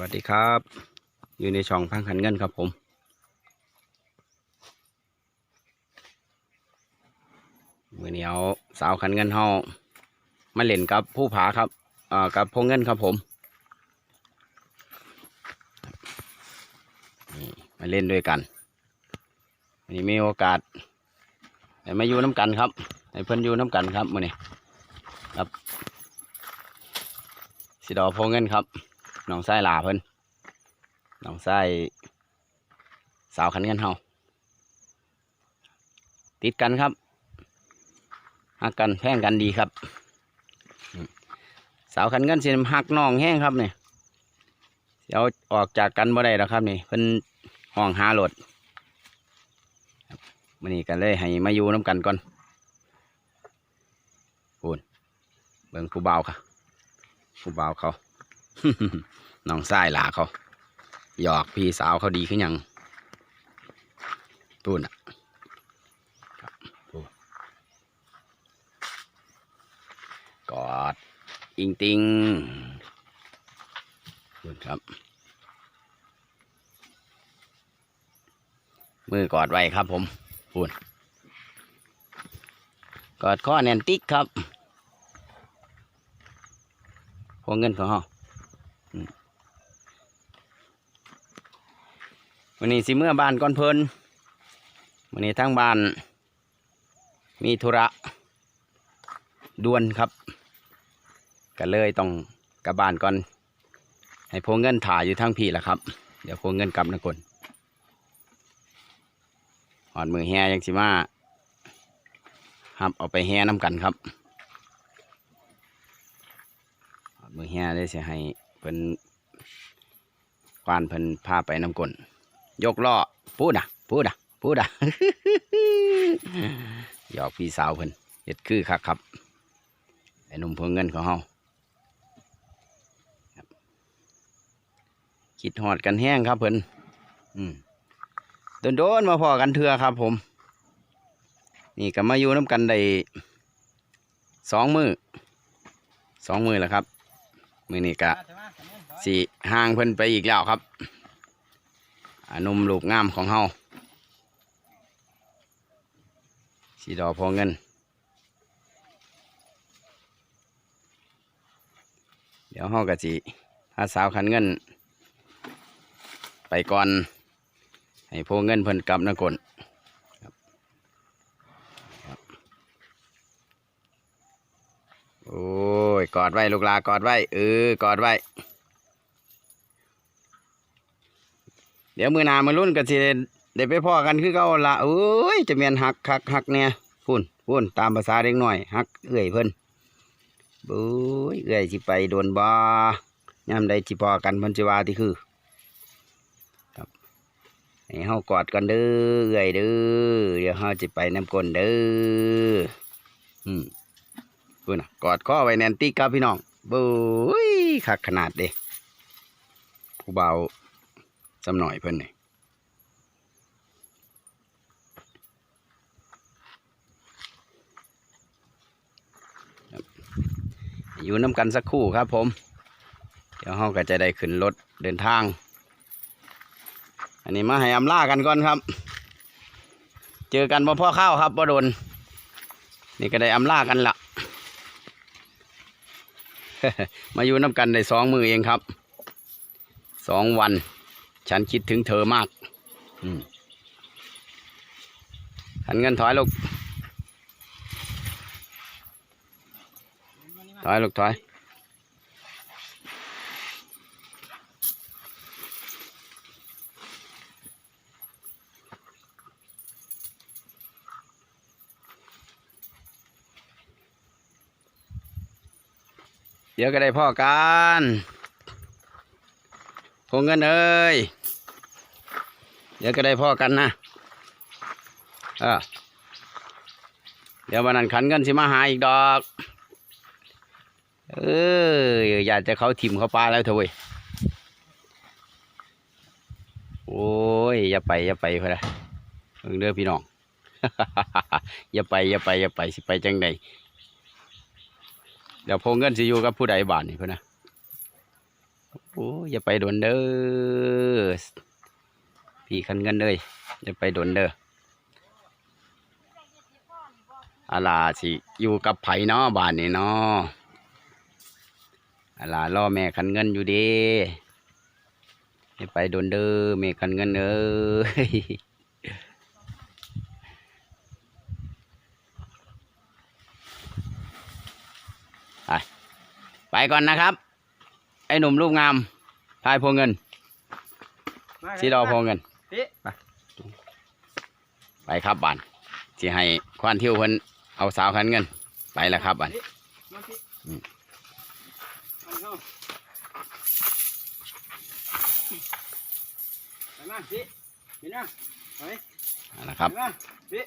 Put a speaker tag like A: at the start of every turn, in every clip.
A: วัสดีครับ อยู่ในช่องพังขันเงินครับผม มือเหนียวสาวขันเงินเฮามาเล่นกับผู้ผาครับอ่อกับพงเงินครับผมมาเล่นด้วยกันวันนี้มีโอกาสได้มาอยู่น้ำกันครับให้เพิ่นอยู่น้ำกันครับมือนี้ครับสิดอพงเงินครับ น้องไส้หลาเพิ่นน้องไส้สาวขันเงินเฮาติดกันครับหักกันแพงกันดีครับ สาวขันเงินสิหักน้องแห้งครับเนี่ยสิเอาออกจากกันบ่ได้แล้วครับนี่เพิ่นห้องหาโหลดมันนี้กันเลยให้มาอยู่น้ำกันก่อนพูนเบิ่งผู้เบาวค่ะผู้เบาวเขา น้องไส้หลาเขา หยอกพี่สาวเขาดีขึ้นยังตูนอะครับพูนกอด อิงติงพูนครับ มือกอดไว้ครับผมพูนกอดข้อแนนติกครับพวงเงินของเขา วันนี้สิเมื่อบ้านก่อนเพลินวันนี้ทั้งบ้าน มีธุระด่วนครับ ก็เลยต้องกลับบ้านก่อน ให้พวงเงินถ่ายอยู่ทั้งพี่แหละครับ เดี๋ยวพวงเงินกลับนะคนหอดมือแฮยังสิมาครับเอาไปแฮน้ำกันครับหอดมือแฮได้เสียให้เพิ่นควานเพิ่นพาไปน้ำกลน ยกล้อพูดอะพูดอะพูดอะหยอกพี่สาวเพิ่นเฮ็ดคือคักครับไอ้หนุ่มเพิ่งเงินของเฮาครับคิดหอดกันแห้งครับเพิ่นอืมโดนๆมาพอกันเถื่อครับ ผม นี่ก็มาอยู่น้ำกันได้สองมือสองมือแล้วครับ มือนี้กะสี่ห่างเพิ่นไปอีกแล้วครับ นุ่มลูกงามของเฮาสีดอพอเงิน เดี๋ยวเฮากะสิพาสาวขันเงิน ไปก่อน ให้พวกเงินเพิ่นกลับนะกลครับครับโอ้ย กอดไว้ ลูกลากอดไว้ เออ กอดไว้ เดี๋ยวมือหนามือรุ่นก็สิได้ได้ไปพ่อกันคือเก่าละเอ้ยจะเมียนหักหักหักเนี่ยพุ่นพุ่นตามภาษาเด็กหน้อยหักเอื่อยเพิ่นบุ้ยเอื่อยสิไปโดนบ่ยามใดสิพอกันพิ่นสิวาที่คือ ครับให้เฮากอดกันเด้อเอื่อยเด้อเดี๋ยวเฮาสิไปน้ำกลนเด้ออืมพุ่นนะกอดข้อไว้แนนติกครับพี่น้องบุ้ยคักขนาดเด้ผู้เบา สำหน่อยเพิ่นนี่อยู่น้ำกันสักครู่ครับผม เดี๋ยวเราก็จะได้ขึ้นรถเดินทาง อันนี้มาให้อำลากันก่อนครับ เจอกันบ่พ่อข้าวครับบ่โดน นี่ก็ได้อำลากันละมาอยู่น้ำกันได้สองมือเองครับสองวัน ฉันคิดถึงเธอมากอืมหันเงินถอยลูก ถอยลูกถอย เดี๋ยวก็ได้พ่อกันพงเงินเอ้ย เดี๋ยวก็ได้พ่อกันนะเออเดี๋ยววันนั้นขันเงินสิมาหาอีกดอก เอออยากจะเขาถิ่มเขาปลาแล้วเถอะเว้ยโอ้ยอย่าไปอย่าไปเพื่อนเพิ่งเด้อพี่น้อง อย่าไปอย่าไปอย่าไปสิไปจังใดเดี๋ยวพงเงินสิอยู่กับผู้ใดบ้านนี่เพื่อนนะโอ้ยอย่าไปโดนเด้อ พี่คันเงินเลยอย่าไปโดนเด้ออาลาสิอยู่กับไผเนาะบ้านนี่เนาะอาลาล่อแม่คันเงินอยู่เดีอย่าไปโดนเด้อแม่คันเงินเอ้ยไปไปก่อนนะครับ ไอ้หนุ่มรูปงามพายพวงเงินสีดอพวงเงิน
B: พี่
A: ไปครับบ้านสิให้ควานเที่ยวเพิ่นเอาสาวคันเงิน ไปแล้วครับบ้าน
B: มาพี่
A: อืม
B: มาเข้าไปมาพี่พี่นะไป
A: เอาละครับ
B: ไปมาพี่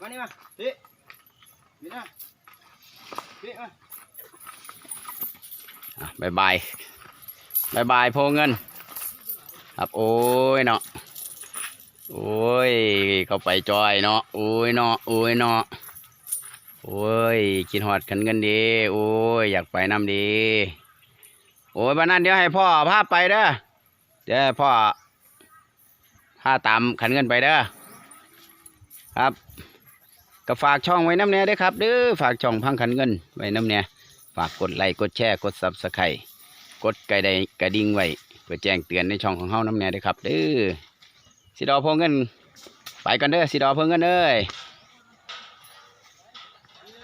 B: มานี่มาพี่พี่นะพี่มา
A: อะบายบายบายบายพวงเงิน ครับโอ้ยเนาะ โอ้ยเข้าไปจอยเนาะโอ้ยเนาะโอ้ยเนาะโอ้ยกินหอดคันเงินดี โอ้ยอยากไปน้ำดี โอ้ยบ้านนั้นเดี๋ยวให้พ่อพาไปเด้อเดี๋ยวพ่อพาตามขันเงินไปเด้อครับก็ฝากช่องไว้น้ำเนี้ยด้วยครับเด้อฝากช่องพังขันเงินไว้น้ำเนี้ยฝากกดไลค์กดแชร์กดซับสไครต์กดกระดกระดิ่งไว้เพื่อแจ้งเตือนในช่องของเฮาน้ำเนี้ยด้วยครับเด้อ สิดอพงเงิน ไปกันเด้อสิดอพงเงินเอ้ย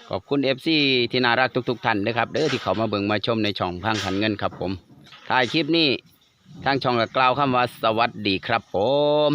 A: ขอบคุณเอฟซีที่น่ารักทุกๆท่านนะครับเด้อที่เขามาเบิ่งมาชมในช่องพังขันเงินครับผมถ่ายคลิปนี้ทางช่องกล่าวคำว่าสวัสดีครับผม